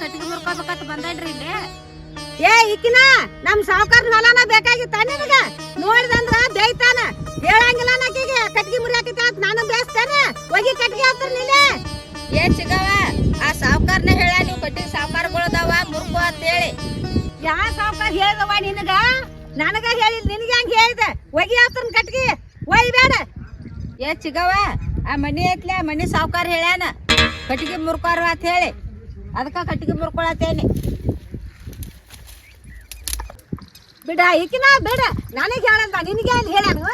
ಕಟ್ಟಿಗೆ ಮುರ್ಕೋಬೇಕಂತ ಬಂದೈನ್ರಿ ಇಲ್ಲಿ. ಏ ಇಕ್ಕಿನ ನಮ್ ಸಾವುಕಾರ ಹೊಲನ ಬೇಕಾಗಿತ್ತ ನಿನಗ? ನೋಡಿದಂದ್ರ ಬೇಯ್ತಾನ. ಹೇಳಂಗಿಲ್ಲ ನಾಕಿಗೆ ಕಟ್ಗಿ ಮುರಿಯಾಕಿತ್ತ ಅಂತ ನಾನು ಬೇಯಿಸ್ತೇನೆ. ಹೋಗಿ ಕಟ್ಗಿ ಹತ್ರ ನೀನೆ. ಏ ಚಿಗವ ಆ ಸಾವುಕಾರನ ಹೇಳ ನೀವು ಕಟ್ಟಿ ಸಾವುಕಾರಗಳದಾವ ಮುರ್ಕೋ ಅಂತ ಹೇಳಿ ಯಾ ಸಾವುಕಾರ ಹೇಳ್ದವ ನಿನಗ? ನನಗ ಹೇಳಿ ನಿನಗೆ ಹಂಗ ಹೇಳಿದೆ? ಹೋಗಿ ಹತ್ರ ಕಟ್ಗಿ. ಒಯ್ಬೇಡ ಏ ಚಿಗವ ಆ ಮನಿ ಐತ್ಲೆ ಮನಿ ಸಾವ್ಕಾರ ಹೇಳ್ಯಾನ. ಕಟ್ಟಿಗೆ ಮುರ್ಕೋರ ಅಂತ ಹೇಳಿ. ಅದಕ್ಕ ಕಟ್ಟಿಗೆ ಮುರ್ಕೊಳತ್ತೇನೆ. ಬಿಡ, ಈಕಿನ ಬೇಡ. ನನಗೆ ಹೇಳಂತ ನಿನಗೆ ಅಲ್ಲಿ ಹೇಳಾನು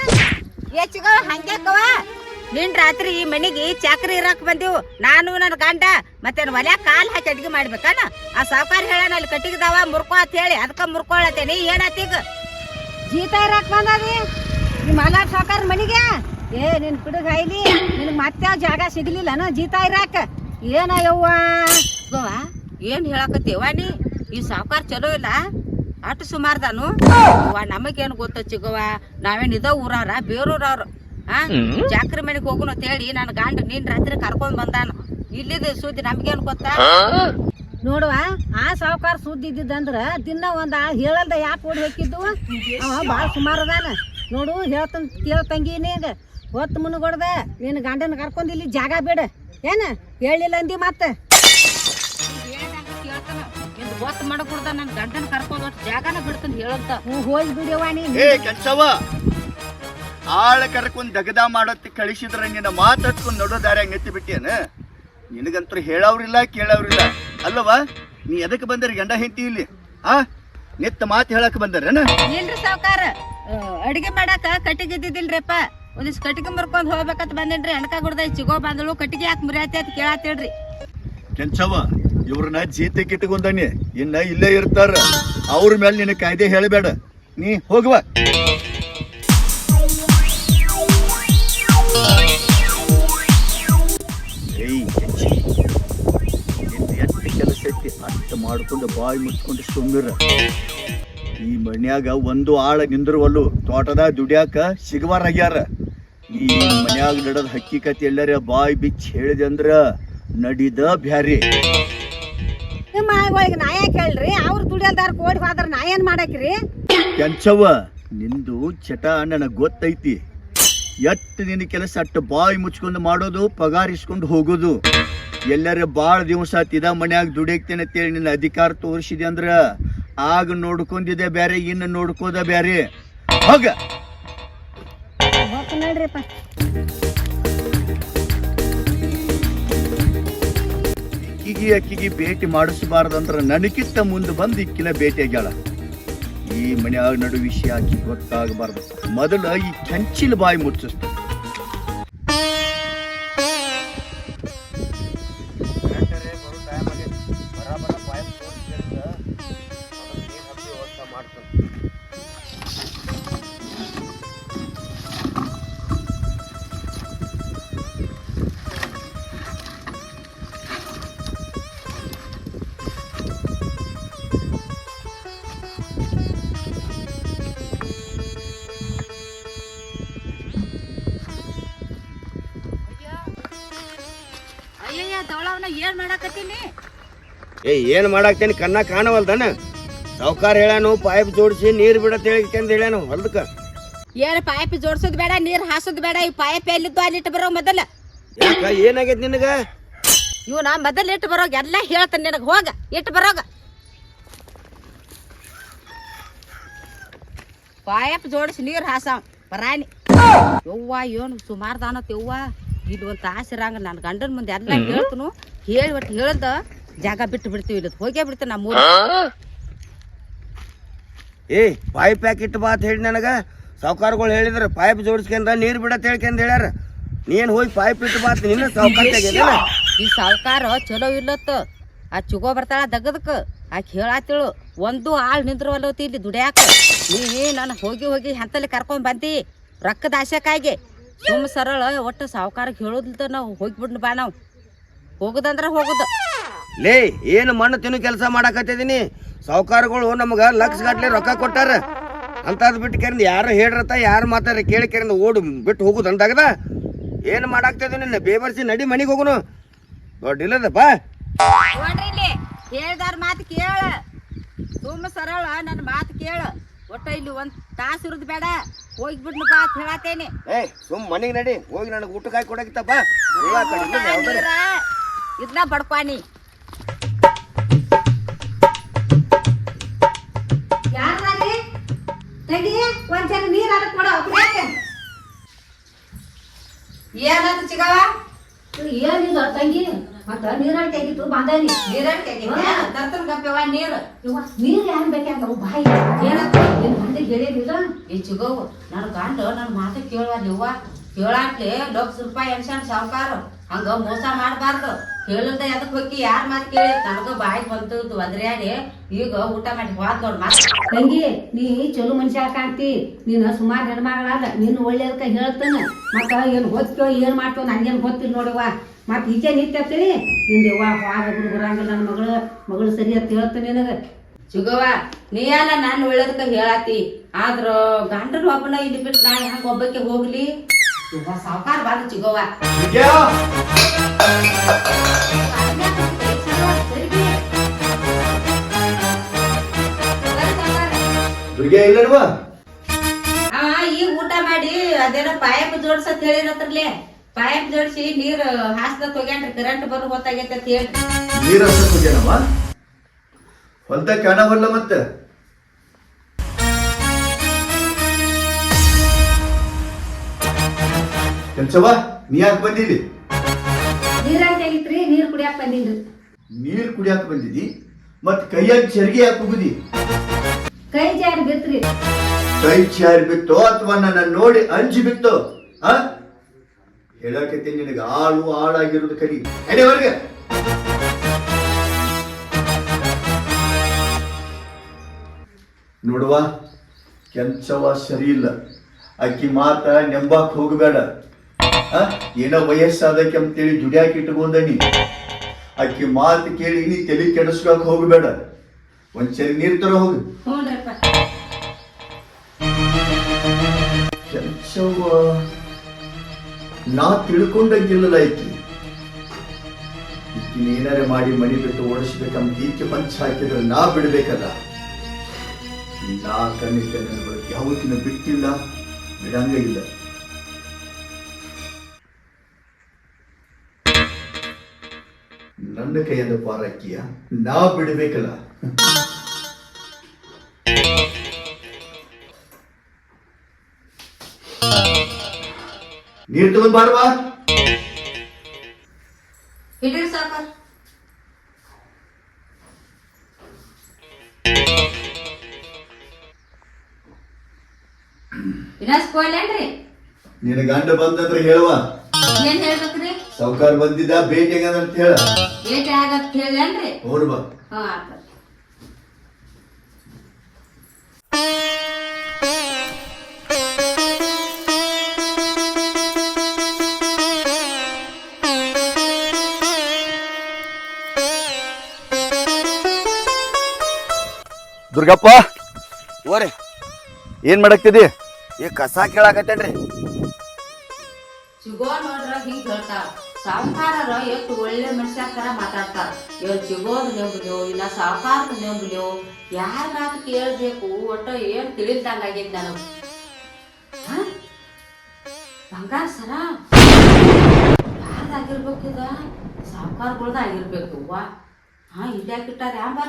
ಚಿಗವ ಹಂಗ್ಯಾಕವ ನಿನ್ ರಾತ್ರಿ ಈ ಮನೆಗೆ ಚಾಕ್ರಿ ಇರಕ್ ಬಂದೆವು. ನಾನು ನನ್ನ ಗಂಡ, ಮತ್ತೆ ಒಲೆ ಕಾಲ್ ಹಾಕಿ ಅಡ್ಗೆ ಮಾಡ್ಬೇಕಾನ? ಆ ಸಾವ್ಕಾರ ಹೇಳಾನ ಅಲ್ಲಿ ಕಟ್ಟಿಗೆದಾವ, ಮುರ್ಕೋ ಅಂತ ಹೇಳಿ, ಅದಕ್ಕ ಮುರ್ಕೊಳತ್ತೇನಿ. ಏನಾತೀಗ ಜೀತ ಇರಕ್ ಬಂದದಿ ನಿಮ್ಮ ಅಲ್ಲ ಸಾವುಕಾರ ಮನೆಗೆ? ಏ, ನಿನ್ ಪಿಡುಗ ಐಲಿ, ನಿನ್ ಮತ್ತೆ ಜಾಗ ಸಿಗ್ಲಿಲ್ಲನ ಜೀತ ಇರಾಕ? ಏನ ಯವ್ವ? ಗೋವಾ ಏನ್ ಹೇಳಕತ್ತೀವ ನೀ? ಈ ಸಾವುಕಾರ ಚಲೋ ಇಲ್ಲ ಅಷ್ಟು ಸುಮಾರ್ದಾನು? ಅವ್ವ ನಮಗೇನು ಗೊತ್ತ ಚಿಗವ್ವ? ನಾವೇನ್ ಇದ ಊರಾರ ಬೇರೂರವ್ರು ಹಾ ಜಾಕ್ರಿ ಮನೆಗೆ ಹೋಗುನು ಅಂತ ಹೇಳಿ ನನ್ನ ಗಂಡ ನೀನ್ ರಾತ್ರಿ ಕರ್ಕೊಂಡ್ ಬಂದಾನ. ಇಲ್ಲಿದ ಸುದ್ದಿ ನಮ್ಗೇನ್ ಗೊತ್ತಾ? ನೋಡುವ ಆ ಸಾವುಕಾರ ಸುದ್ದಿ ಇದ್ದಿದ್ದಂದ್ರ ದಿನ ಒಂದ ಹೇಳಲ್ದ ಯಾಕೆ ಓಡಿ ಹೋಗಿದ್ದು ಅವ ಬಾಳ ಸುಮಾರು ಅದಾನ. ನೋಡು ಹೇಳ್ತನ್ ಕೇಳ್ತಂಗಿ ನೀಗ ಹೊತ್ತು ಮುನ್ಗೊಡ್ದ ನಿನ್ನ ಗಂಡನ ಕರ್ಕೊಂಡ್ ಇಲ್ಲಿ ಜಾಗ ಬೇಡ. ಏನ? ಹೇಳಿಲ್ಲ ಅಂದಿ ಮತ್ತೆ? ಗೊತ್ತ ಮಾಡಕೂಡ್ದ ನನ್ ಗಂಡನ ಕರ್ಕೊಂಡು ಒಟ್ಟು ಜಾಗನ ಬಿಡ್ತಾನ ಹೇಳಂತ. ಹ್ಞೂ ಹೋಗಿ ಬಿಡಿಯವ್ವ ನೀ. ಏ ಕೆಲ್ಸವ ಆಳ ಕರ್ಕೊಂಡ್ ದಗದ ಮಾಡತ್ತಿ ಕಳಿಸಿದ್ರ ನಿನ್ನ ಮಾತಾಡ್ಕೊಂಡ್ ನೋಡೋ ಹಂಗೆ ಎತ್ತಿ ಬಿಟ್ಟೇನ ನಿನಗಂತೂ ಹೇಳವ್ರಿಲ್ಲ ಕೇಳವ್ರಿಲ್ಲ. ಅಲ್ಲವಾ ನೀ ಎದಕ್ಕೆ ಬಂದರಿ ಗಂಡ ಹೆಂಡತಿ ಇಲ್ಲಿ? ಆ ನಿತ್ತ ಮಾತು ಹೇಳಕ್ ಬಂದರೇನ? ಇಲ್ರಿ ಸಾವ್ಕಾರ. ಅಡಿಗೆ ಮಾಡಾಕ ಕಟ್ಟಿಗೆ ಇದ್ದಿದ್ದಿಲ್ರಿಪ್ಪ. ಒಂದಿಷ್ಟು ಕಟ್ಟಿಗೆ ಮುರ್ಕೊಂಡ್ ಹೋಗ್ಬೇಕಂತ ಬಂದೇನ್ರಿ. ಅಣಕ ಗುಡ್ದ ಚಿಗೋ ಬಂದಳು. ಕಟ್ಟಿಗೆ ಯಾಕೆ ಮುರಿಯತ್ತೆ ಅಂತ ಕೇಳತ್ತೇಳ್ರಿ ಕೆಂಚವ ಇವ್ರನ್ನ ಜೀತಕ್ಕೆ ಇಟ್ಕೊಂಡಾನೆ ಇನ್ನ ಇಲ್ಲೇ ಇರ್ತಾರ. ಅವ್ರ ಮೇಲೆ ನಿನ್ನ ಕಾಯ್ದೆ ಹೇಳಬೇಡ. ನೀ ಹೋಗುವ. ಕೆಲಸ ಐತಿ? ಅಷ್ಟು ಮಾಡ್ಕೊಂಡು ಬಾಯಿ ಮುಚ್ಕೊಂಡು ಸುಮ್ಮಿರ ಈ ಮನ್ಯಾಗ ಒಂದು ಆಳ ನಿಂದ್ರವಲ್ಲು ತೋಟದಾಗ ದುಡ್ಯಾಕ ಸಿಗವಾರಾಗ್ಯಾರ. ಈ ಮನ್ಯಾಗ ನಡೆದ ಹಕ್ಕಿ ಕತೆ ಎಲ್ಲರ ಬಾಯಿ ಬಿಚ್ಚಿ ಹೇಳಿದೆ ಅಂದ್ರ ನಡಿದ ಬ್ಯಾರಿ. ನಿಮ್ಮ ಈಗ ನಾ ಯಾಕೆ ಹೇಳ್ರಿ? ಅವ್ರ ದುಡಿಯಲ್ದಾರ ಕೋಡಿ ಹೋದ್ರ ನಾ ಏನ್ ಮಾಡಕ್ರಿ? ಕೆಂಚವ್ವ ನಿಂದು ಚಟ ನನಗೆ ಗೊತ್ತೈತಿ. ಎಟ್ಟು ನಿನ್ನ ಕೆಲಸ ಅಟ್ಟು ಬಾಯಿ ಮುಚ್ಕೊಂಡು ಮಾಡೋದು ಪಗಾರಿಸ್ಕೊಂಡು ಹೋಗೋದು. ಎಲ್ಲರ ಬಾಳ ದಿವಸ ಆತಿದ ಮನ್ಯಾಗ ದುಡಿಯಕ್ತೇನೆ ಅಂತೇಳಿ ನಿನ್ನ ಅಧಿಕಾರ ತೋರಿಸಿದೆ ಅಂದ್ರ ಆಗ ನೋಡ್ಕೊಂಡಿದೆ ಬ್ಯಾರೆ ಇನ್ನು ನೋಡ್ಕೋದ ಬ್ಯಾರೆ. ಹೋಗ. ನೋಡ್ರಿಪ್ಪ. ಇಕ್ಕಿಗೆ ಅಕ್ಕಿಗೆ ಭೇಟಿ ಮಾಡಿಸಬಾರ್ದಂದ್ರ ನನಗಿತ್ತ ಮುಂದೆ ಬಂದು ಇಕ್ಕಿನ ಭೇಟಿ ಆಗ್ಯಾಳ. ಈ ಮನೆಯಾಗ ನಡು ವಿಷಯ ಆಕಿ ಗೊತ್ತಾಗಬಾರ್ದು. ಮೊದಲು ಈ ಚಂಚಿಲ್ ಬಾಯಿ ಮುಚ್ಚಿಸ್ತ ಮಾಡಾಕತ್ತೀನಿ. ಏ ಏನ್ ಮಾಡಾಕ್ತೇನೆ? ಕಣ್ಣ ಕಾಣವಲ್ದನ? ಸಾವುಕಾರ ಹೇಳಾನು ಪೈಪ್ ಜೋಡಿಸಿ ನೀರ್ ಬಿಡತ್ ಹೇಳಿಕಂದ್ ಹೇಳ್ಯಾನು ಹೊಲ್ದಕ್ಕ ಏನ್ ಪೈಪ್ ಜೋಡ್ಸೋದ್ ಬೇಡ ನೀರ್ ಹಾಸೋದ್ ಬೇಡ ಈ ಪೈಪ್ ಎಲ್ಲಿದ್ದು ಅಲ್ಲಿ ಇಟ್ಟು ಬರೋ ಮೊದಲ. ಯಾಕ ನಿನಗ ನಿನಗ? ನಾ ಮೊದಲ್ ಇಟ್ಟು ಬರೋಗ ಎಲ್ಲ ಹೇಳ್ತಾನೆ ನಿನಗ ಹೋಗ ಇಟ್ಟು ಬರೋಗ. ಪೈಪ್ ಜೋಡಿಸಿ ನೀರ್ ಹಾಸಾವ್ ಬರಾನಿ ಯವ್ವ ಏನು ಸುಮಾರ್ ದಾನತ್ ಯವ್ವ. ಇಲ್ಲಿ ಒಂದು ತಾಸಿರಂಗ ನನ್ನ ಗಂಡನ ಮುಂದೆ ಎಲ್ಲ ಹೇಳ್ತನು. ಹೇಳಿ ಒಟ್ಟು ಹೇಳ್ದ ಜಾಗ ಬಿಟ್ಟು ಬಿಡ್ತೀವಿ ಇಲ್ಲಿ ಹೋಗೇ ಬಿಡ್ತೇನೆ ನಮ್ಮ ಊರು ಏ ಪೈಪ್ ಪ್ಯಾಕೆಟ್ ಇಟ್ಟು ಬಾ ಅಂತ ಹೇಳಿ ನನಗೆ. ಸಾವುಕಾರಗಳು ಹೇಳಿದ್ರೆ ಪೈಪ್ ಜೋಡಿಸ್ಕೊಂಡ ನೀರು ಬಿಡತ್ ಹೇಳ್ಕೊಂಡ್ ಹೇಳ್ಯಾರ. ನೀನು ಹೋಗಿ ಪೈಪ್ ಇಟ್ಟು ಬಾ ಅಂತ ನಿನ್ನ ಸಾವುಕಾರ ಈ ಸಾವುಕಾರ ಚಲೋ ಇಲ್ಲತ್ತ. ಆ ಚುಗೋ ಬರ್ತಾಳ ದಗದಕ್ಕೆ ಆಕೆ ಹೇಳಾತಿಳು ಒಂದು ಆಳು ನಿಂದ್ರವಲ್ಲೋತಿ ಇಲ್ಲಿ ದುಡ್ಯಾಕ. ನೀ ನಾನು ಹೋಗಿ ಹೋಗಿ ಹಂತಲ್ಲಿ ಕರ್ಕೊಂಡ್ ಬಂದಿ? ರೊಕ್ಕದ ಆಸೆಕಾಗಿ ಸುಮ್ಮ ಸರಳ ಒಟ್ಟು ಸಾವುಕಾರಕ್ಕೆ ಹೇಳೋದಿಲ್ದ ನಾವು ಹೋಗ್ಬಿಡ್ನು ಬಾ ನಾವು. ಹೋಗುದಂದ್ರ ಹೋಗುದ. ಲೇ ಏನು ಮಣ್ಣು ತಿನ್ನು ಕೆಲಸ ಮಾಡಕತ್ತಿದೀನಿ? ಸಾವುಕಾರಗಳು ನಮಗ ಲಕ್ಷ ಗಟ್ಲೆ ರೊಕ್ಕ ಕೊಟ್ಟಾರ. ಅಂತದ್ ಬಿಟ್ಟು ಕೆರಿಂದ ಯಾರು ಹೇಳ್ರತ ಯಾರು ಮಾತಾರ ಕೇಳಿ ಕೆರಿಂದ ಓಡು ಬಿಟ್ಟು ಹೋಗುದು ಅಂದಾಗದ? ಏನು ಮಾಡಾಕ್ತಿದ್ವಿ ನಿನ್ನ ಬೇಬರ್ಸಿ ನಡಿ ಮನಿಗೆ ಹೋಗುನು. ದೊಡ್ಡ ಇಲ್ಲದಪ್ಪ ನೋಡ್ರಿ ಇಲ್ಲಿ ಹೇಳ್ದಾರ ಮಾತು ಕೇಳ. ತುಂಬ ಸರಳ ನನ್ನ ಮಾತು ಕೇಳ. ಒಟ್ಟ ಇಲ್ಲಿ ಒಂದ್ ತಾಸು ಇರುದು ಬೇಡ. ಹೋಗಿ ಬಾ ಅಂತ ಹೇಳತ್ತೇನೆ ಏ ಸುಮ್ ಮನೆಗೆ ನಡಿ. ಹೋಗಿ ನನಗೆ ಊಟಕ್ಕೆ ಹಾಕಿ ಕೊಡಕಿತ್ತಪ್ಪ ಇದನ್ನ ಬಡ್ಕ್ವಾನಿ ಯಾರ್ದಾರಿ ತೆಗಿ ಒಂದ್ಸಲ ನೀರ್ ಅದಕ್ಕೆ ಕೊಡ ಏನಂತ ಚಿಗವ ಏನಿಲ್ಲ ತಂಗಿ ಮತ್ತ ನೀರಲ್ಲಿ ತೆಗಿತು ಬಂದಾನಿ. ನೀರನ್ ತರ್ತನ ಗಪ್ಪವ ನೀರು. ನೀರ್ ಯಾರು ಬೇಕಾಗ ಬಾಯಿ. ಏನಂತ? ನಿನ್ ಮಂದಿಗೆ ಹೇಳಿದಿಲ್ಲ ಈ ಚಿಗವು ನನ್ನ ಗಂಡ ನನ್ನ ಮಾತು ಕೇಳುವಲ್ಲಿವ್ವ ಕೇಳಾಕ್ಲಿ ಲಕ್ಷ ರೂಪಾಯಿ ಎನ್ಸನ್ ಸಾವುಕಾರ. ಹಂಗ ಮೋಸ ಮಾಡಬಾರ್ದು. ಕೇಳಿಲ್ದ ಎದಕ್ ಹೋಗಿ ಯಾರ ಮಾತು ಕೇಳಿ ನನಗ ಬಾಯಿ ಬಂತು ಒದ್ರ್ಯಾಡಿ ಈಗ ಊಟ ಮಾಡಿ ಹೋದ್ ನೋಡ್ ಮಾತು. ತಂಗಿ ನೀ ಚಲೋ ಮನುಷ್ಯ ಕಾಣ್ತಿ. ನೀನು ಸುಮಾರು ಹೆಣ್ಮಗಳಾದ ನೀನು ಒಳ್ಳೇದಕ್ಕ ಹೇಳ್ತಾನೆ. ಮತ್ತ ಏನ್ ಹೊತ್ತೋ ಏನ್ ಮಾಡ್ತೋ ನಂಗೇನ್ ಗೊತ್ತಿಲ್ಲ ನೋಡವ್ವ ಮತ್ ಈಚೆ ನಿಂತಿರ್ತೀನಿ ನಿಂದೆವ್ವ ಹಾಗ ಬರಂಗಿಲ್ಲ ನನ್ನ ಮಗಳು. ಮಗಳು ಸರಿ ಅಂತ ಹೇಳ್ತಾನೆ ನಿನಗ. ಚಿಗವ್ವ ನೀ ಅಲ್ಲ ನಾನು ಒಳ್ಳೇದಕ್ಕ ಹೇಳಾತಿ. ಆದ್ರ ಗಂಡನ ಒಬ್ಬನ ಇಲ್ಲಿ ಬಿಟ್ಟು ನಾ ಹೆಂಗ ಒಬ್ಬಕ್ಕೆ ಹೋಗ್ಲಿ? ಇವ್ವ ಸಾವುಕಾರ ಬಾದ ಚಿಗವ್ವ ವಿದ್ಯಾ ದುರ್ಗೆ ಇಲ್ಲಲ್ವಾ ಆ ಈಗ ಊಟ ಮಾಡಿ ಅದೇನೋ ಪೈಪ್ ಜೋಡ್ಸತ್ ಹೇಳಿರತ್ರಲೆ ಪೈಪ್ ಜೋಡ್ಸಿ ನೀರ್ ಹಾಸ್ದ ತೊಗ್ಯಾನ್ರಿ ಕರೆಂಟ್ ಬರು ಹೊತ್ತಾಗೈತೆ ಅಂತ ಹೇಳಿ ನೀರ ಹೋಗ್ಯಾನವ ಹೊಲ್ದ ಕಾಣವಲ್ಲ ಮತ್ತ. ಕೆಲ್ಸವ ನೀ ಯಾಕೆ ಬಂದಿಲ್ಲಿ ನೀರಾಗ ತೆಗಿತ್ರಿ ನೀರು ಕುಡಿಯಾಕ ಬಂದಿನ್ರಿ. ನೀರು ಕುಡಿಯಾಕ ಬಂದಿದಿ ಮತ್ ಕೈಯಾಗ ಚರ್ಗಿ ಯಾಕೆ ಹೋಗುದಿ ಕೈ ಜಾರಿ ಬಿತ್ರಿ. ಕೈ ಚಾರಿ ಬಿತ್ತೋ ಅಥವಾ ನನ್ನ ನೋಡಿ ಅಂಜಿ ಬಿತ್ತೋ? ಆ? ಹೇಳಕತ್ತೀನಿ ನಿನಗೆ ಆಳು ಆಳಾಗಿರೋದು ಕಲಿ ಎಡೆ ಹೊರಗೆ? ನೋಡುವ ಕೆಂಚವ ಸರಿ ಇಲ್ಲ. ಅಕ್ಕಿ ಮಾತ ನೆಂಬಾಕ್ ಹೋಗಬೇಡ. ಏನೋ ವಯಸ್ಸಾದಕ್ಕೆ ಅಂತೇಳಿ ದುಡಿಯಾಕ ಇಟ್ಕೊಂಡನಿ ಅಕ್ಕಿ ಮಾತು ಕೇಳಿ ನೀ ತಲೆ ಕೆಡಿಸ್ಕೊಕ್ ಹೋಗಬೇಡ. ಒಂದ್ಸರಿ ನೀರ್ ತರ ಹೋಗು. ಕೆಲ್ಸವ ನಾ ತಿಳ್ಕೊಂಡಂಗಿಲ್ಲ ಐತಿ ಈಕಿನ ಏನಾರ ಮಾಡಿ ಮನಿ ಬಿಟ್ಟು ಓಡಿಸ್ಬೇಕಂತ ಈಕೆ ಪಂಚ ಹಾಕಿದ್ರೆ ನಾ ಬಿಡ್ಬೇಕಲ್ಲ. ನಾ ನನ್ನ ಬಳಕೆ ಯಾವತ್ತಿನ ಬಿಟ್ಟಿಲ್ಲ. ಬಿಡಂಗ ನನ್ನ ಕೈಯಿಂದ ಪಾರಕ್ಕಿಯ ನಾ ಬಿಡಬೇಕಲ್ಲ. ನೀರ್ ತಗೊಂಡ್ ಬಾರವಾ ಹಿಡೀರಿ ನಿನ್ನ ಗಂಡ ಬಂದಂದ್ರೆ ಹೇಳುವ. ಏನ್ ಹೇಳ್ಬೇಕ್ರಿ? ಸಾವುಕಾರ ಬಂದಿದ್ದ ಅಂತ ಹೇಳ. ಭೇಟಿ ಆಗತ್ ಹೇಳೇನ್ರಿ ಹೋರ್ ಬಾ ಹಾ ಆತ ದುರ್ಗಪ್ಪ ಓರಿ. ಏನ್ ಮಾಡಕ್ತಿದಿ ಈ ಕಸ ಕೇಳಾಕತ್ತೇನ್ರಿ. ಸಾವುಕಾರರ ಎಷ್ಟು ಒಳ್ಳೆ ಮನುಷ್ಯ ಥರ ಮಾತಾಡ್ತಾರ. ಇವ್ರು ಚಿಗೋದ್ ನೆಂಬುಲು ಇಲ್ಲ ಸಾಹುಕಾರದ ನೆಂಬುಲು ಯಾರ ಮಾತು ಕೇಳಬೇಕು, ಒಟ್ಟು ಏನು ತಿಳಿದಂಗ ಆಗೈತಿ ನಾನು. ಹ? ಬಂಗಾರ ಸರ? ಯಾರ್ದಾಗಿರ್ಬೇಕು ಇದ? ಸಾವುಕಾರಗಳ್ದ ವಾ. ಅವ್ವ ಹಾ ಇಲ್ಯಾಕಿಟ್ಟಾರ ಯಾಂಬಾರ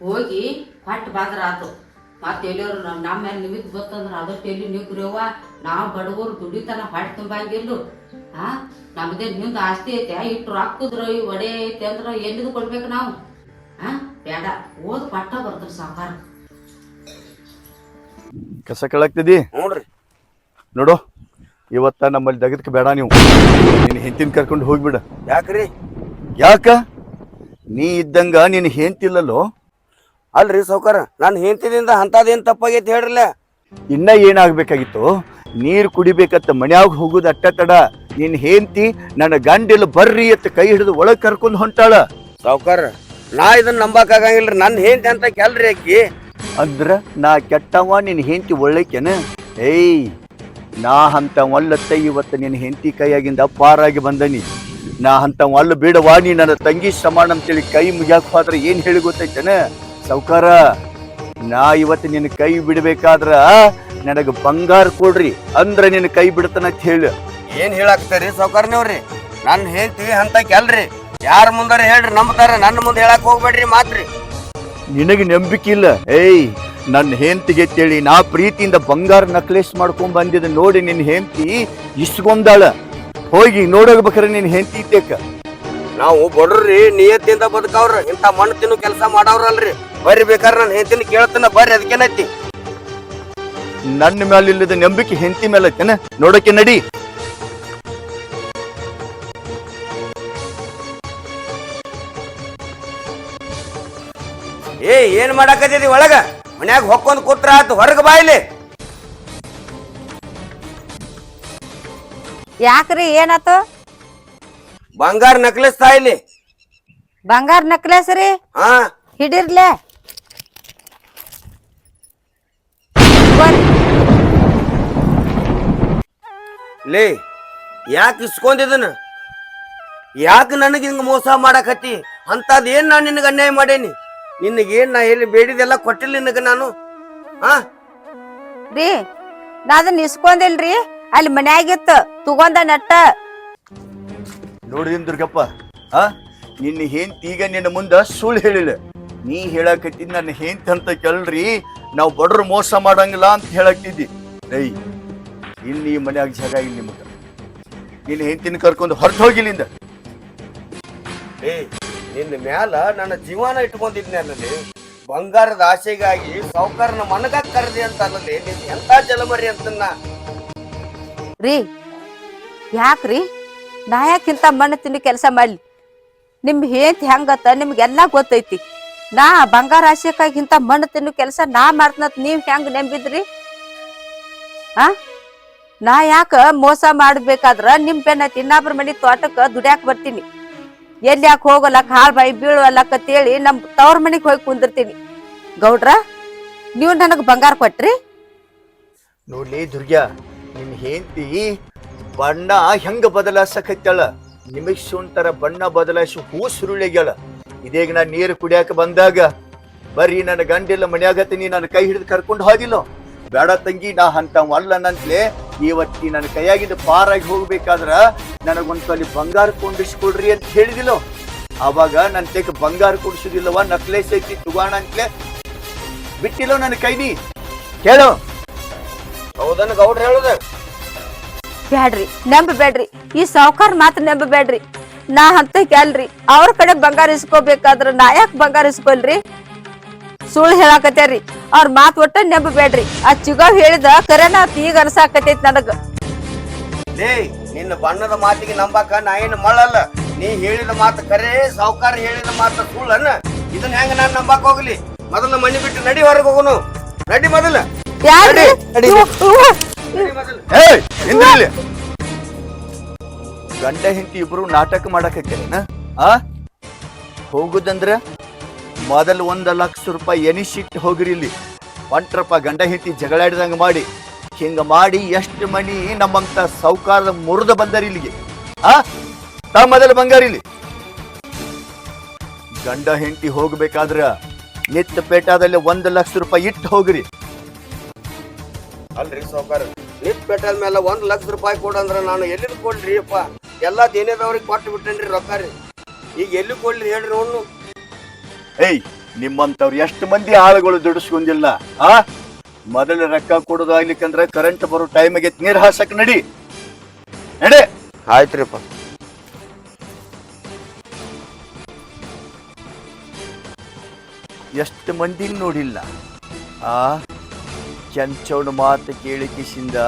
ಹೋಗಿ ಪಟ್ ಬಾದ್ರ ಆತು. ಮತ್ತೆ ಎಲ್ಲಿಯವರು ನಮ್ಮ ಮೇಲೆ ನಿಮಿತ್ ಬತ್ತಂದ್ರ ಅದಷ್ಟು ಎಲ್ಲಿ ನಿಗ್ರವ್ವ ನಾವು ಬಡವರು ದುಡಿತನ ಹೊಟ್ಟೆ ತುಂಬಂಗಿಲ್ಲು ಹಾ ನಮ್ದೇ ನಿಂದು ಆಸ್ತಿ ಐತೆ ಇಟ್ಟು ರೊಕ್ಕದ್ರ ಈ ಒಡೆ ಐತೆ ಅಂದ್ರ ಎಲ್ಲಿದು ಕೊಡ್ಬೇಕು ನಾವು? ಹಾ ಬೇಡ ಓದ್ ಪಟ್ಟ ಬರ್ತಾರ ಸಾಕಾರ ಕಸ ಕಳಕ್ತಿದಿ? ನೋಡ್ರಿ. ನೋಡು ಇವತ್ತ ನಮ್ಮಲ್ಲಿ ದಗದಕ್ಕೆ ಬೇಡ ನೀವು. ನಿನ್ನ ಹೆಂಡತಿನ ಕರ್ಕೊಂಡು ಹೋಗ್ಬಿಡ. ಯಾಕ್ರಿ? ಯಾಕ? ನೀ ಇದ್ದಂಗ ನೀನು ಹೆಂತಿಲ್ಲಲ್ಲೋ ಅಲ್ರಿ ಸೌಕರ ನಾನು ಹೆಂಡತಿದಿಂದ ಅಂತದೇನ್ ತಪ್ಪಾಗೈತಿ ಹೇಳ್ರಲ್ಲ ಇನ್ನ ಏನಾಗಬೇಕಾಗಿತ್ತು? ನೀರು ಕುಡಿಬೇಕತ್ತ ಮನ್ಯಾಗ ಹೋಗುದು ಅಟ್ಟ ತಡ. ನಿನ್ನ ಹೆಂಡತಿ ನನ್ನ ಗಂಡಿಲ್ಲ ಬರ್ರಿ ಅಂತ ಕೈ ಹಿಡಿದು ಒಳಗೆ ಕರ್ಕೊಂಡು ಹೊಂಟಾಳ. ಸಾವುಕಾರ ನಾ ಇದನ್ನ ನಂಬಕ್ ಆಗಂಗಿಲ್ರಿ ನನ್ನ ಹೆಂಡತಿ ಅಂತ ಕೆಲ್ರಿ ಆಕಿ. ಅಂದ್ರ ನಾ ಕೆಟ್ಟವ ನಿನ್ನ ಹೆಂಡತಿ ಒಳ್ಳೆಕೇನ ಏಯ್ ನಾ ಅಂತ ಒಲ್ಲತ್ತ ಇವತ್ತು ನಿನ್ನ ಹೆಂಡತಿ ಕೈಯಾಗಿಂದ ಪಾರಾಗಿ ಬಂದನಿ. ನಾ ಅಂತ ಒಲ್ಲ ಬೇಡವಾ ನೀ ನನ್ನ ತಂಗಿ ಸಮಾನ ಅಂತೇಳಿ ಕೈ ಮುಗ್ಯಾಕ ಹೋದ್ರೆ ಏನ್ ಹೇಳಿ ಗೊತ್ತೈತೇನ? ಸಾವ್ಕಾರ ನಾ ಇವತ್ತು ನಿನ್ನ ಕೈ ಬಿಡ್ಬೇಕಾದ್ರ ನನಗ ಬಂಗಾರ ಕೊಡ್ರಿ ಅಂದ್ರ ನಿನ್ನ ಕೈ ಬಿಡ್ತಾನ ಅಂತ ಹೇಳಿ. ಏನ್ ಹೇಳಾಕ್ತಾರಿ ಸೌಕರ್ನವ್ರಿ ನನ್ನ ಹೇಳ್ತೀವಿ ಅಂತ ಕೆಲ್ರಿ ಯಾರ ಮುಂದಾರ ಹೇಳ್ರಿ ನಂಬ್ತಾರ ನನ್ನ ಮುಂದೆ ಹೇಳಕ್ ಹೋಗ್ಬೇಡ್ರಿ ಮಾತ್ರಿ. ನಿನಗೆ ನಂಬಿಕೆ ಇಲ್ಲ? ಏಯ್ ನನ್ನ ಹೆಂಡತಿಗೆ ತಿಳಿ ನಾ ಪ್ರೀತಿಯಿಂದ ಬಂಗಾರ ನಕ್ಲೇಸ್ ಮಾಡ್ಕೊಂಡ್ ಬಂದಿದ್ದ ನೋಡಿ ನಿನ್ನ ಹೆಂಡತಿ ಇಸ್ಕೊಂದಾಳ ಹೋಗಿ ನೋಡೋಗ್ಬೇಕಾರೆ ನಿನ್ನ ಹೆಂಡತಿ ಇದ್ದೇಕ ನಾವು ಬಡ್ರಿ ನಿಯತ್ತಿಂದ ಬದುಕವ್ರ. ಇಂತ ಮಣ್ಣು ತಿನ್ನು ಕೆಲಸ ಮಾಡವ್ರಲ್ರಿ. ಬರ್ರಿ ಬೇಕಾದ್ರೆ ನಾನು ಹೆಂಡತಿನ ಕೇಳ್ತಾನ ಬರ್ರಿ ಅದಕ್ಕೇನೈತಿ ನನ್ನ ಮೇಲೆ ಇಲ್ಲದ ನಂಬಿಕೆ ಹೆಂಡತಿ ಮೇಲೆ ಐತೆನ? ನೋಡಕ್ಕೆ ನಡಿ. ಏ ಏನ್ ಮಾಡಾಕತ್ತಿದಿ ಒಳಗ? ಮನ್ಯಾಗ ಹೊಕ್ಕೊಂದ್ ಕೂತ್ರ ಆತು ಹೊರಗೆ ಬಾಯ್ಲಿ ಯಾಕ್ರಿ ಏನಾತು? ಬಂಗಾರ ನಕ್ಲೆಸ್ ತಾಯಿಲಿ ಬಂಗಾರ ನಕ್ಲೆಸ್ ರೀ? ಹಾ. ಹಿಡಿರ್ಲೆ. ಲೇ ಯಾಕೆ ಇಸ್ಕೊಂಡಿದನ ಯಾಕೆ ನನಗೆ ಹಿಂಗ ಮೋಸ ಮಾಡಕತ್ತಿ? ಅಂತದ್ ಏನ್ ನಾನು ನಿನಗೆ ಅನ್ಯಾಯ ಮಾಡೇನಿ? ನಿನಗೇನ್ ನಾ ಎಲ್ಲಿ ಬೇಡಿದೆಲ್ಲ ಕೊಟ್ಟಿಲ್ಲ ನಿನಗ ನಾನು? ಹಾ? ರೀ ನಾ ಅದನ್ನ ಇಸ್ಕೊಂಡಿಲ್ರಿ. ಅಲ್ಲಿ ಮನ್ಯಾಗಿತ್ತು ತಗೊಂಡ ನಟ್ಟ. ನೋಡಿದಿನ್ ದುರ್ಗಪ್ಪ? ಆ? ನಿನ್ನ ಹೆಂಡ್ತಿ ಈಗ ನಿನ್ನ ಮುಂದೆ ಸುಳ್ಳು ಹೇಳಿಲ್ಲ. ನೀ ಹೇಳಕತ್ತಿದ್ ನನ್ನ ಹೆಂಡ್ತಿ ಅಂತ ಕೇಳ್ರಿ ನಾವು ಬಡ್ರು ಮೋಸ ಮಾಡಂಗಿಲ್ಲ ಅಂತ ಹೇಳಕ್ತಿದ್ದಿ ಏಯ್ ಇಲ್ಲಿ ಈ ಮನ್ಯಾಗ ಜಾಗ ಇಲ್ಲ ನಿಮ್ಗೆ. ನಿನ್ನ ಹೆಂಡ್ತಿನ ಕರ್ಕೊಂಡು ಹೊರಟು ಹೋಗಿಲ್ಲಿಂದ ಏ ನಿನ್ನ ಮ್ಯಾಲ ನನ್ನ ಜೀವನ ಇಟ್ಕೊಂಡಿದ್ನೆ ಅಲ್ಲಲ್ಲಿ ಬಂಗಾರದ ಆಸೆಗಾಗಿ ಸಾವುಕಾರನ ಮನಗ ಕರೆದಿ ಅಂತ ಅಲ್ಲದೆ ನೀನ್ ಎಂತ ಜಲಮರಿ ಅಂತನ್ನ. ರೀ ಯಾಕ್ರಿ? ನಾ ಯಾಕಿಂತ ಮಣ್ಣು ತಿಂದು ಕೆಲಸ ಮಾಡಲಿ? ನಿಮ್ಮ ಹೇಂತ ಹೆಂಗತ್ತ ನಿಮ್ಗೆಲ್ಲ ಗೊತ್ತೈತಿ. ನಾ ಬಂಗಾರ ಆಶಯಕ್ಕಾಗಿ ಮಣ್ಣು ತಿನ್ನು ಕೆಲಸ ನಾ ಮಾಡ್ತನತ್ ನೀವು ಹೆಂಗೆ ನೆಂಬಿದ್ರಿ? ಆ? ನಾ ಯಾಕ ಮೋಸ ಮಾಡ್ಬೇಕಾದ್ರ ನಿಮ್ಮ ಬೆನ್ನತ್ತಿ ಇನ್ನೊಬ್ರ ಮನೆ ತೋಟಕ್ಕೆ ದುಡ್ಯಾಕ್ ಬರ್ತೀನಿ. ಎಲ್ಲಿ ಯಾಕೆ ಹೋಗೋಲ್ಲ ಹಾಳ್ ಬಾಯಿ ಅಂತೇಳಿ ನಮ್ಮ ತವ್ರ ಮನೆಗೆ ಹೋಗಿ ಕುಂದಿರ್ತೀನಿ. ಗೌಡ್ರ, ನೀವು ನನಗೆ ಬಂಗಾರ ಕೊಟ್ರಿ? ನೋಡ್ಲಿ ದುರ್ಗಾ ನಿನ್ನ ಹೆಂಡತಿ ಬಣ್ಣ ಹೆಂಗ ಬದಲಾಸಕತ್ತಳ ನಿಮಗ್ ಸುಂತರ ಬಣ್ಣ ಬದಲಾಯಿಸಿ ಹೂ ಸುರುಳಿಗಳ ಇದೇಗ ನಾ ನೀರು ಕುಡಿಯಾಕ ಬಂದಾಗ, ಬರ್ರಿ ನನ್ನ ಗಂಡಿಲ್ಲ ಮನ್ಯಾಗತ್ತೀನಿ ನನ್ನ ಕೈ ಹಿಡಿದು ಕರ್ಕೊಂಡು ಹೋದಿಲ್ಲ. ಬೇಡ ತಂಗಿ, ನಾ ಅಂತ ಅಲ್ಲ ನಂತ್ಲೆ. ಇವತ್ತಿ ನನ್ನ ಕೈಯಾಗಿದ್ದ ಪಾರಾಗಿ ಹೋಗ್ಬೇಕಾದ್ರ ನನಗೊಂದ್ ಸಲ ಬಂಗಾರ ಕೊಂಡಿಸ್ಕೊಡ್ರಿ ಅಂತ ಹೇಳಿದಿಲ್ಲ. ಅವಾಗ ನನ್ ತೆಗ್ ಬಂಗಾರ ಕೊಡಿಸೋದಿಲ್ಲವ, ನಕ್ಲೇಸ್ ಐತಿ, ತುಗೋಣ ಅಂತಲೇ. ಬಿಟ್ಟಿಲ್ಲ ನನ್ನ ಕೈನಿ ಹೇಳು ಹೌದನ್ನ ಗೌಡ್ರ ಹೇಳುದ. ಬ್ಯಾಡ್ರಿ ನಂಬಬೇಡ್ರಿ. ಈ ಸಾಹುಕಾರ ಮಾತ್ರ ನಂಬಬೇಡ್ರಿ. ನಾ ಅಂತ ಕ್ಯಾಲ್ರಿ ಅವ್ರ ಕಡೆ ಬಂಗಾರ ಇಸ್ಕೋಬೇಕಾದ್ರ ನಾ ಯಾಕೆ ಬಂಗಾರ ಇಸ್ಕೊಲ್ರಿ? ಸುಳ್ಳು ಹೇಳಾಕತ್ಯಾರಿ ಅವ್ರ ಮಾತ್ ಒಟ್ಟ ನಂಬಬೇಡ್ರಿ. ಆ ಚಿಗಾವ್ ಹೇಳಿದ ಕರೆನ ಈಗ ಅನ್ಸಾಕತೈತಿ ನನಗ. ಲೇ ನಿನ್ನ ಬಣ್ಣದ ಮಾತಿಗೆ ನಂಬಾಕ ನಾ ಏನು ಮಳಲ್ಲ ನೀ ಹೇಳಿದ ಮಾತು ಕರೆ ಸಾವುಕಾರ ಹೇಳಿದ ಮಾತು ಸುಳ್ಳನ್ನ. ಇದನ್ನ ಹೆಂಗ ನಾನು ನಂಬಾಕ ಹೋಗ್ಲಿ? ಮೊದಲು ಮನಿ ಬಿಟ್ಟು ನಡಿ ಹೊರಗೆ ಹೋಗುನು. ನಡಿ ಮೊದಲ. ಯಾರ್ರಿ? ಏಯ್ ಇಲ್ಲಿ. ಗಂಡ ಹೆಂಡತಿ ಇಬ್ರು ನಾಟಕ ಮಾಡಕತ್ತೇನ ಆ? ಹೋಗುದಂದ್ರ ಮೊದಲು ಒಂದ್ ಲಕ್ಷ ರೂಪಾಯಿ ಎನಿಸಿಟ್ಟು ಹೋಗ್ರಿ ಇಲ್ಲಿ. ಒಂಟ್ರಪ್ಪ ಗಂಡ ಹೆಂಡತಿ ಜಗಳಾಡಿದಂಗ ಮಾಡಿ. ಹಿಂಗ ಮಾಡಿ ಎಷ್ಟು ಮನಿ ನಮ್ಮಂತ ಸೌಕಾರದ ಮುರಿದ ಬಂದರಿ ಇಲ್ಲಿಗೆ. ಆ? ತಾ ಮೊದಲು ಬಂಗಾರ ಇಲ್ಲಿ. ಗಂಡ ಹೆಂಡತಿ ಹೋಗ್ಬೇಕಾದ್ರ ನಿತ್ತ ಪೇಟಾದಲ್ಲಿ ಒಂದ್ ಲಕ್ಷ ರೂಪಾಯಿ ಇಟ್ಟು ಹೋಗ್ರಿ. ಅಲ್ರಿ ಸಾವುಕಾರ. ನಿತ್ ಪೆಟ್ರೋಲ್ ಮೇಲೆ ಒಂದ್ ಲಕ್ಷ ರೂಪಾಯಿ ಕೊಡಂದ್ರ ನಾನು ಎಲ್ಲಿ ಕೊಡ್ಲಿ ಅಪ್ಪ ಎಲ್ಲಾ ದೇನೇದವ್ರಿಗೆ ಕೊಟ್ಟು ಬಿಟ್ಟೇನ್ರಿ ರೊಕ್ಕ ರೀ. ಈಗ ಎಲ್ಲಿ ಕೊಡ್ಲಿ ಹೇಳ್ರಿ ಅವನು? ಏಯ್ ನಿಮ್ಮಂತವ್ರು ಎಷ್ಟು ಮಂದಿ ಆಳುಗಳು ದುಡಿಸ್ಕೊಂಡಿಲ್ಲ ಆ? ಮೊದಲ ರೊಕ್ಕ ಕೊಡೋದು ಆಗ್ಲಿಕ್ಕಂದ್ರ ಕರೆಂಟ್ ಬರೋ ಟೈಮಿಗೆ ನೀರ್ ಹಾಸಕ್ ನಡಿ. ನಡೆ. ಆಯ್ತ್ರಿಪ್ಪ. ಎಷ್ಟು ಮಂದಿ ನೋಡಿಲ್ಲ ಆ? ಚಂಚವನ ಮಾತು ಕೇಳಿಕಿಸಿಂದ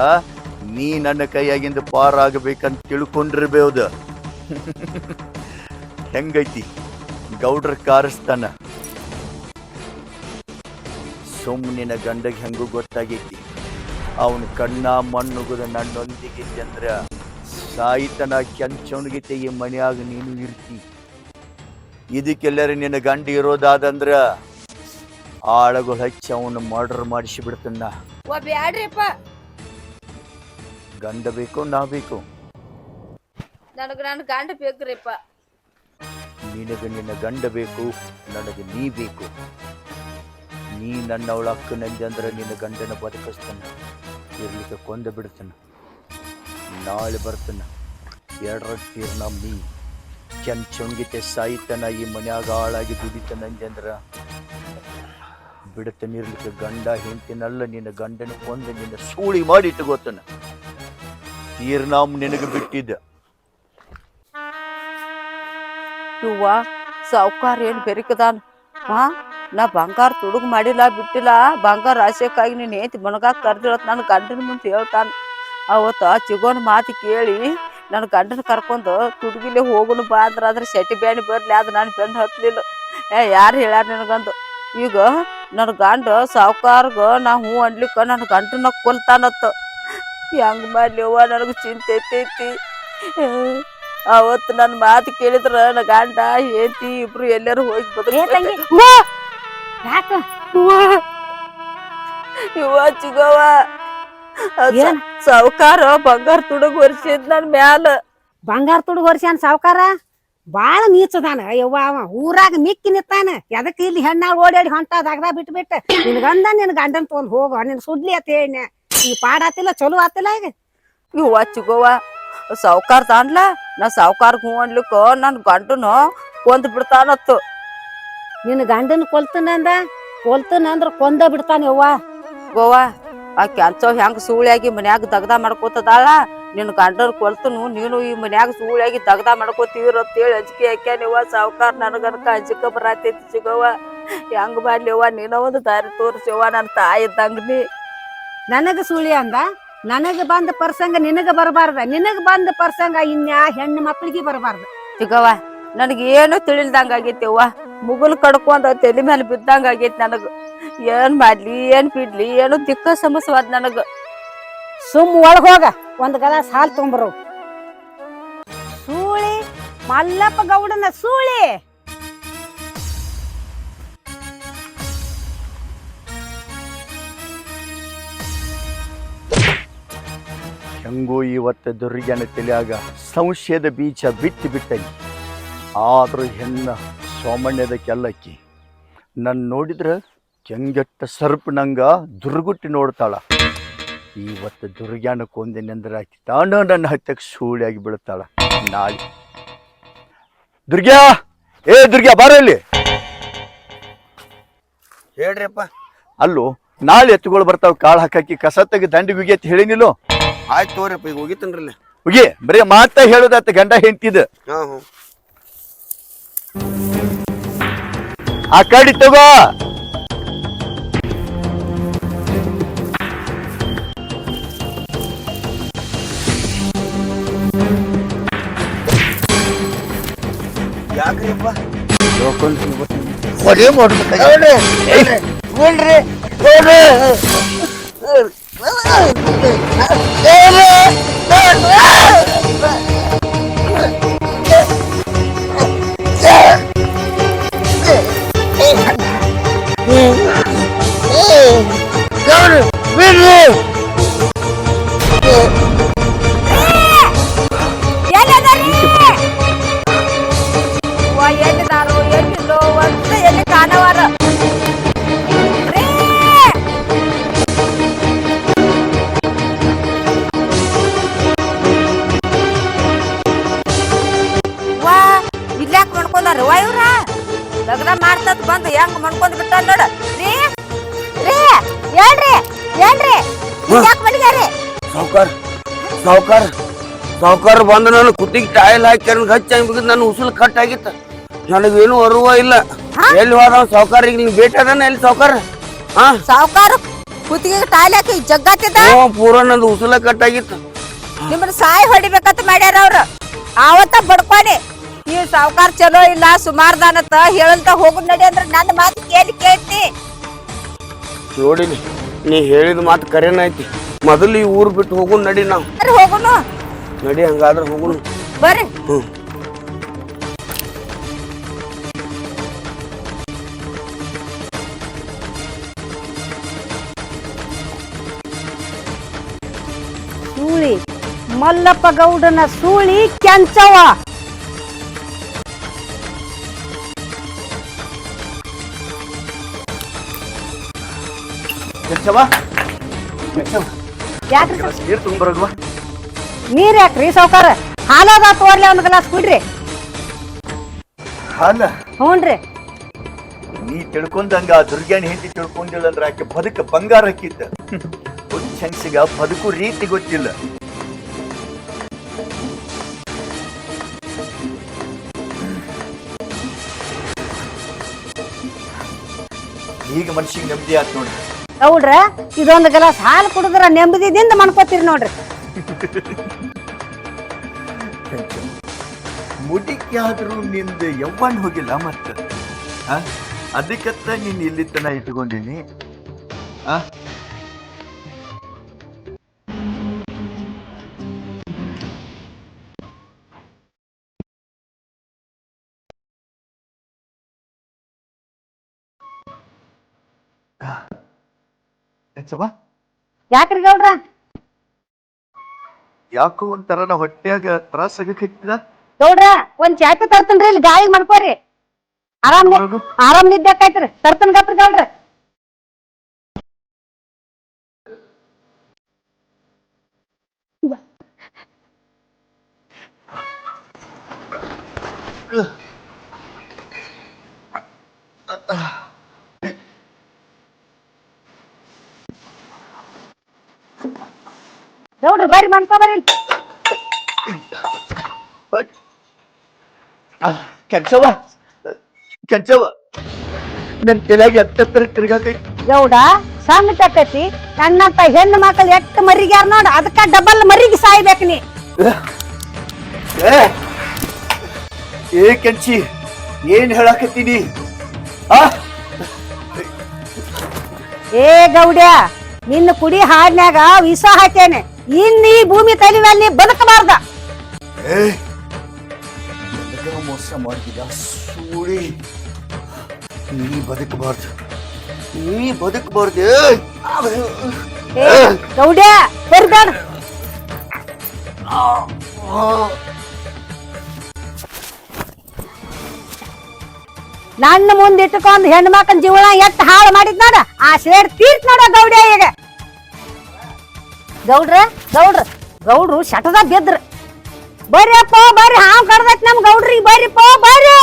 ನೀ ನನ್ನ ಕೈಯಾಗಿಂದ ಪಾರಾಗಬೇಕಂತ ತಿಳ್ಕೊಂಡಿರ್ಬೋದು ಹೆಂಗೈತಿ? ಗೌಡ್ರ ಕಾರಿಸ್ತಾನ ಸುಮ್ಮನಿನ ಗಂಡಗೆ ಹೆಂಗೂ ಗೊತ್ತಾಗೈತಿ. ಅವನ ಕಣ್ಣ ಮಣ್ಣುಗುದ ನನ್ನೊಂದಿಗೆ ಚಂದ್ರ. ಸಾಯಿತನ ಕೆಂಚವನಿಗೆ ಈ ಮನೆಯಾಗ ನೀನು ಇರ್ತಿ. ಇದಕ್ಕೆಲ್ಲರೂ ನಿನ್ನ ಗಂಡ ಇರೋದಾದಂದ್ರ ಆಳಗಳು ಹಚ್ಚಿ ಅವನು ಮರ್ಡರ್ ಮಾಡಿಸಿ ಬಿಡ್ತನ್ನ ಬ್ಯಾಡ್ರಿಪ್ಪ ಗಂಡ ಬೇಕು ನಾ ಬೇಕು. ನನಗೆ ನನ್ನ ಗಂಡ ಬೇಕ್ರಿಪ್ಪ. ನಿನಗೆ ನಿನ್ನ ಗಂಡ ಬೇಕು ನನಗೆ ನೀ ಬೇಕು. ನೀ ನನ್ನವಳ ಅಕ್ಕ ನಂಜ ಅಂದ್ರೆ ನಿನ್ನ ಗಂಡನ ಬದುಕಿಸ್ತಾನೆ. ಇರ್ಲಿಕ್ಕೆ ಕೊಂದ ಬಿಡ್ತಾನೆ. ನಾಳೆ ಬರ್ತಾನೆ. ಎರಡರ ತೀರ್ನ ನೀ ಕೆಂಚೊಂಗಿತೆ ಸಾಯಿತನ ಈ ಮನ್ಯಾಗ ಹಾಳಾಗಿ ದುಡಿತಾನ ಅಂದ್ರ ನಿರ್ಲಿಕ್ಕೆ ಗಂಡ, ಹೆಂಡ್ತಿನಲ್ಲ ನಿನ್ನ ಗಂಡನ ಕೊಂದು ನಿನ್ನ ಸೂಳಿ ಮಾಡಿ ಇಟ್ಟುಗೋತಾನ ತೀರ್ನಾಮ್ ನಿನಗೆ ಬಿಟ್ಟಿದ್ದ. ಇವ್ವ ಸಾವ್ಕಾರ ಏನು ಬೆರಿಕದಾನ? ಹಾ ನಾ ಬಂಗಾರ ತುಡುಗ್ ಮಾಡಿಲ್ಲ, ಬಿಟ್ಟಿಲ್ಲ. ಬಂಗಾರ ರಾಶಿಯಕ್ಕಾಗಿ ನೀನು ಏತಿ ಮನಗಾಗ ಕರ್ದಿಳತ್ ನನ್ನ ಗಂಡನ ಮುಂದೆ ಹೇಳ್ತಾನೆ. ಅವತ್ತ ಚಿಗೋನ ಮಾತು ಕೇಳಿ ನನ್ನ ಗಂಡನ ಕರ್ಕೊಂಡು ತುಡುಗಿಲೆ ಹೋಗುನು ಬಾ ಅಂದ್ರ ಅದ್ರ ಸೆಟಿ ಬ್ಯಾಣಿ ಬರಲಿ, ಅದು ನಾನು ಬೆನ್ನು ಹತ್ತಲಿಲ್ಲ ಏ, ಯಾರು ಹೇಳ್ಯಾರ ನಿನಗಂದು? ಈಗ ನನ್ನ ಗಂಡ ಸಾವುಕಾರ್ಗ ನಾ ಹ್ಞೂ ಅನ್ಲಿಕ್ಕ ನನ್ನ ಗಂಡನ ಕೊಲ್ತಾನತ್ತ. ಹೆಂಗ್ ಮಾಡ್ಲಿ ಅವ್ವ ನನಗೆ ಚಿಂತೆ ಐತೈತಿ. ಅವತ್ತು ನನ್ನ ಮಾತು ಕೇಳಿದ್ರೆ ನನ್ನ ಗಂಡ ಹೆಂಡತಿ ಇಬ್ರು ಎಲ್ಲರೂ ಹೋಗಿ ಇವ ಚಿಗವ? ಸಾವುಕಾರ ಬಂಗಾರ ತುಡುಗ್ ವರ್ಷಿದ್ ನನ್ನ ಮ್ಯಾಲ. ಬಂಗಾರ ತುಡುಗ ವರ್ಷ ಸಾವ್ಕಾರ? ಬಾಳ ನೀಚದಾನ. ಯವ್ವ ಅವ ಊರಾಗ ಮಿಕ್ಕಿ ನಿತ್ತಾನ ಎದಕ್ಕೆ ಇಲ್ಲಿ ಹೆಣ್ಣಾಗ ಓಡಾಡಿ ಹೊಂಟ ದಗದ ಬಿಟ್ಟು ಬಿಟ್ಟು ನಿನ್ ಗಂಡ ನಿನ್ ಗಂಡನ್ ತೊಗೊಂಡ್ ಹೋಗೋ ನಿನ್ ಸುಡ್ಲಿ ಅಂತ ಹೇಳಿ ಈ ಪಾಡ ಆತಿಲ್ಲ ಚಲೋ ಆತಿಲ್ಲ ಈಗ. ಇವ್ ಅಚ್ಚುಗೋವ ಸಾವುಕಾರ ತಾನ್ಲ ನಾ ಸಾವುಕಾರ ಹೂ ಅನ್ಲಿಕ್ಕ ನನ್ ಗಂಡನ ಕೊಂದ್ ಬಿಡ್ತಾನತ್ತು. ನಿನ್ ಗಂಡನ್ ಕೊಲ್ತನಂದ ಕೊಲ್ತನಂದ್ರ ಕೊಂದ ಬಿಡ್ತಾನ ಯವ್ವ. ಗೋವಾ ಆ ಕೆಲ್ಸವ್ ಹೆಂಗ್ ಸೂಳಿಯಾಗಿ ಮನ್ಯಾಗ ದಗದ ಮಾಡ್ಕೋತದಾಳ? ನಿನ್ ಗಂಡನ್ ಕೊಲ್ತನು ನೀನು ಈ ಮನ್ಯಾಗ ಸೂಳಿಯಾಗಿ ದಗದ ಹೇಳಿ ಅಂತೇಳಿ ಅಂಜಿಕೆ ಹಾಕ್ಯಾನಿವ ಸಾವುಕಾರ ನನಗನಕ ಅಂಜಿಕ ಬರತೈತಿ ಸಿಗವ ಹೆಂಗ್ ಮಾಡ್ಲಿವ ನೀನ ಒಂದು ದಾರಿ ತೋರಿಸಿವ ನನ್ನ ತಾಯಿ ಇದ್ದಂಗ ನೀ. ನನಗ ಸೂಳಿ ಅಂದ? ನನಗ ಬಂದ ಪ್ರಸಂಗ ನಿನಗ ಬರಬಾರ್ದ. ನಿನಗ ಬಂದ ಪ್ರಸಂಗ ಇನ್ಯಾ ಹೆಣ್ಣು ಮಕ್ಳಿಗೆ ಬರಬಾರ್ದ. ಚಿಗವ್ವ ನನಗೆ ಏನು ತಿಳಿಲ್ದಂಗ ಆಗೈತಿವ್ವ ಮುಗುಲ್ ಕಡ್ಕೊಂಡ್ ತಲೆ ಮೇಲೆ ಬಿದ್ದಂಗ ಆಗೈತಿ ನನಗ. ಏನ್ ಮಾಡ್ಲಿ ಏನ್ ಬಿಡ್ಲಿ ಏನು ದಿಕ್ಕ ಸಮಸ್ಯವಾದ ನನಗ. ಸುಮ್ ಒಳಗ್ ಹೋಗ ಒಂದ್ ಗಲಾಸ್ ಹಾಲ್ ತುಂಬರು. ಸೂಳಿ ಮಲ್ಲಪ್ಪ ಗೌಡನ ಸೂಳಿ. ಹೆಂಗೂ ಇವತ್ತು ದುರ್ಗನ ತಲೆಯಾಗ ಸಂಶಯದ ಬೀಜ ಬಿತ್ತಿ ಬಿಟ್ಟನಿ. ಆದ್ರೂ ಹೆಣ್ಣ ಸೋಮಣ್ಯದ ಕೆಲ್ಲಕ್ಕಿ. ನನ್ನ ನೋಡಿದ್ರೆ ಕೆಂಗೆಟ್ಟ ಸರ್ಪ್ ನಂಗ ದುರ್ಗುಟ್ಟಿ ನೋಡ್ತಾಳ. ಇವತ್ತು ದುರ್ಗ್ಯಾನ ಕೊಂದಿನೆಂದ್ರೆ ಆಕಿ ತಾಂಡ ನನ್ನ ಹತ್ತಕ್ಕೆ ಸೂಳಿಯಾಗಿ ಬೀಳ್ತಾಳ. ನಾಳೆ. ದುರ್ಗ್ಯಾ! ಏ ದುರ್ಗ್ಯಾ ಬಾರ ಇಲ್ಲಿ. ಹೇಳ್ರಿಪ್ಪ. ಅಲ್ಲೋ ನಾಳೆ ಎತ್ತುಗಳು ಬರ್ತಾವ ಕಾಳು ಹಾಕಿ ಕಸ ತೆಗೆ ದಂಡಿಗೆ ಉಗಿ ಅಂತ ಹೇಳಿನಿಲ್ಲೋ ಆಯ್ತು ತೋರಿಪ್ಪ ಈಗ ಹೋಗಿತ್ತನ್ರಲ್ಲ ಉಗಿ ಬರೀ ಮಾತ ಹೇಳೋದಾತ ಗಂಡ ಹೆಂಡ್ತಿದ. ಹಾಂ ಹ್ಞೂ ಆ ಕಡಿ ತಗೋ ಯಾಕ್ರಿಪ್ಪ ಹೊಡೆ ಮಾಡ್ಬೇಕು ಎಲ್ಲಿದಾರೋ ಸಾವ್ಕಾರ ಬಂದ ನಾನು ಕುತ್ತಿಗೆ ಟಾಯಲ್ ಹಾಕಿ ಹಚ್ಚಿ ಹಂಗಿದ್ ನನ್ನ ಉಸಿಲು ಕಟ್ ಆಗಿತ್ತು. ನನಗೇನು ಅರುವ ಇಲ್ಲ. ಎಲ್ಲಿ ಹೋದ ಸಾವ್ಕಾರ? ಈಗ ನೀವು ಭೇಟಿ ಅದಾನ ಎಲ್ಲಿ ಸಾವ್ಕಾರ? ಹಾ? ಸಾವುಕಾರ? ಕುತ್ತಿಗೆ ಟಾಯ್ಲ್ ಹಾಕಿ ಜಗ್ಗಾತಿದ್ದ? ಹ್ಞೂ ಪೂರ ನಂದು ಉಸಲ ಕಟ್ ಆಗಿತ್ತು. ನಿಮ್ಮನ್ನ ಸಾಯಿ ಹೊಡಿಬೇಕಂತ ಮಾಡ್ಯಾರ ಅವ್ರು. ಆವತ್ತ ಬಡ್ಕೊಡಿ ಈ ಸಾವುಕಾರ ಚಲೋ ಇಲ್ಲ ಸುಮಾರ್ದಾನತ್ತ ಹೇಳಂತ ಹೋಗುದ್ ನಡಿ ಅಂದ್ರ ನನ್ನ ಮಾತು ಕೇಳಿ ಕೇಳ್ತಿ. ನೋಡಿನಿ ನೀ ಹೇಳಿದ ಮಾತು ಕರೆನ ಐತಿ ಮೊದಲು ಈ ಊರು ಬಿಟ್ಟು ಹೋಗುದ್ ನಡಿ ನಾವು. ಹೋಗುನು? ನಡಿ ಹಂಗಾದ್ರೆ ಹೋಗುನು ಬರ್ರಿ. ಹ್ಞೂ. ಸೂಳಿ ಮಲ್ಲಪ್ಪ ಗೌಡನ ಸೂಳಿ ಕೆಂಚವ. ಕೆಂಚವ ಕೆಂಚವ ಯಾಕ್ರಿ ನೀರು ತಗೊಂಬರಲ್ವಾ ನೀರ್ ಯಾಕ್ರಿ ಸೌಕಾರ ಹಾಲ ತೋರ್ಲಿ ಒಂದ್ ಗ್ಲಾಸ್ ಕುಡ್ರಿ. ಹಾಲ? ಹ್ಞೂನ್ರಿ ನೀ ತಿಳ್ಕೊಂಡಂಗ ಆ ದುರ್ಗ್ಯಾನ ಹೆಂಡತಿ ತಿಳ್ಕೊಂಡಿಲ್ಲ ಅಂದ್ರೆ ಆಕೆ ಬದುಕ ಬಂಗಾರ ಹಾಕಿದ್ದ ಹೆಂಗಸಿಗ ಬದುಕು ರೀತಿ ಗೊತ್ತಿಲ್ಲ. ಈಗ ಮನ್ಸಿಗೆ ನೆಮ್ಮದಿ ಆತ್ ನೋಡ್ರಿ. ಹೌಡ್ರ ಇದೊಂದ್ ಗ್ಲಾಸ್ ಹಾಲು ಕುಡಿದ್ರ ನೆಮ್ಮದಿದಿಂದ ಮನ್ಕೋತೀರಿ ನೋಡ್ರಿ. ಮುಡಿಕೆ ನಿಂದು ಯವ್ವನ್ ಹೋಗಿಲ್ಲ ಮತ್ತ? ಅದಕ್ಕತ್ತ ನೀನ್ ಇಲ್ಲಿ ತನ ಇಟ್ಕೊಂಡಿನಿ ಯಾಕ್ರಿ ಗೌಡ್ರ? ಯಾಕೋ ಒಂಥರ ನಾ ಹೊಟ್ಯಾಗ ತ್ರಾಸ ಆಗಕ್ಕಿಲ್ಲ ನೋಡ್ರ ಒಂದ್ ಚಾಪಿ ತರ್ತನ್ರಿ ಇಲ್ಲಿ ಗಾಳಿಗ್ ಮಾಡ್ಕೋರಿ ಆರಾಮ್ ನಿ- ಆರಾಮ್ ನಿದ್ದೆ ಆಕೈತ್ರಿ ತರ್ತನ್ ಗಪ್ರಿ ಗೌಡ್ರ. ಬರ್ರಿ ಮನ್ಕೋ ಬರ್ರಿ ಕೆಂಚವ ಕೆಂಚವ ನನ್ ತಲೆಯಾಗ ಎತ್ತರ ತಿರ್ಗಾಕೈತಿ ಗೌಡ ಸಣ್ಣ ತಕ್ಕತಿ ನನ್ನಂತ ಹೆಣ್ಣು ಮಕ್ಕಳು ಎಟ್ಟು ಮರಿಗ್ಯಾರ ನೋಡ ಅದಕ್ಕ ಡಬಲ್ ಮರಿಗೆ ಸಾಯ್ಬೇಕು ನೀ. ಏ ಕೆಂಚಿ ಏನ್ ಹೇಳಾಕತ್ತೀನಿ ಏ ಗೌಡ್ಯ ನಿನ್ನ ಕುಡಿ ಹಾಡ್ನ್ಯಾಗ ವಿಷ ಹಾಕೇನೆ ಇನ್ ಈ ಭೂಮಿ ತಲೆ ಮೇಲೆ ನೀ ಬದುಕಬಾರ್ದ. ಮೋಸ ಮಾಡಿದ ಸೂಳಿ. ನೀ ಬದುಕಬಾರ್ದು. ನೀ ಬದುಕಬಾರ್ದು. ಏ ಗೌಡ್ಯ ಬರ್ಬೇಡ ನನ್ನ ಮುಂದೆ ಇಟ್ಟುಕೊಂಡ್ ಹೆಣ್ಣು ಮಕ್ಕಳ ಜೀವನ ಎತ್ತ ಹಾಳು ಮಾಡಿದ್ ನೋಡ. ಆ ಶೇಡ್ ತೀರ್ತ್ ನೋಡ ಗೌಡ್ಯ ಈಗ. ಗೌಡ್ರ ಗೌಡ್ರ ಗೌಡ್ರು ಶಟದ ಬಿದ್ರ ಬರ್ರಿ ಅಪ್ಪ ಬರ್ರಿ ಹಾವು ಕಡ್ದೈತಿ ನಮ್ ಗೌಡ್ರಿಗೆ ಬರ್ರಿಪ್ಪ ಬರ್ರಿ.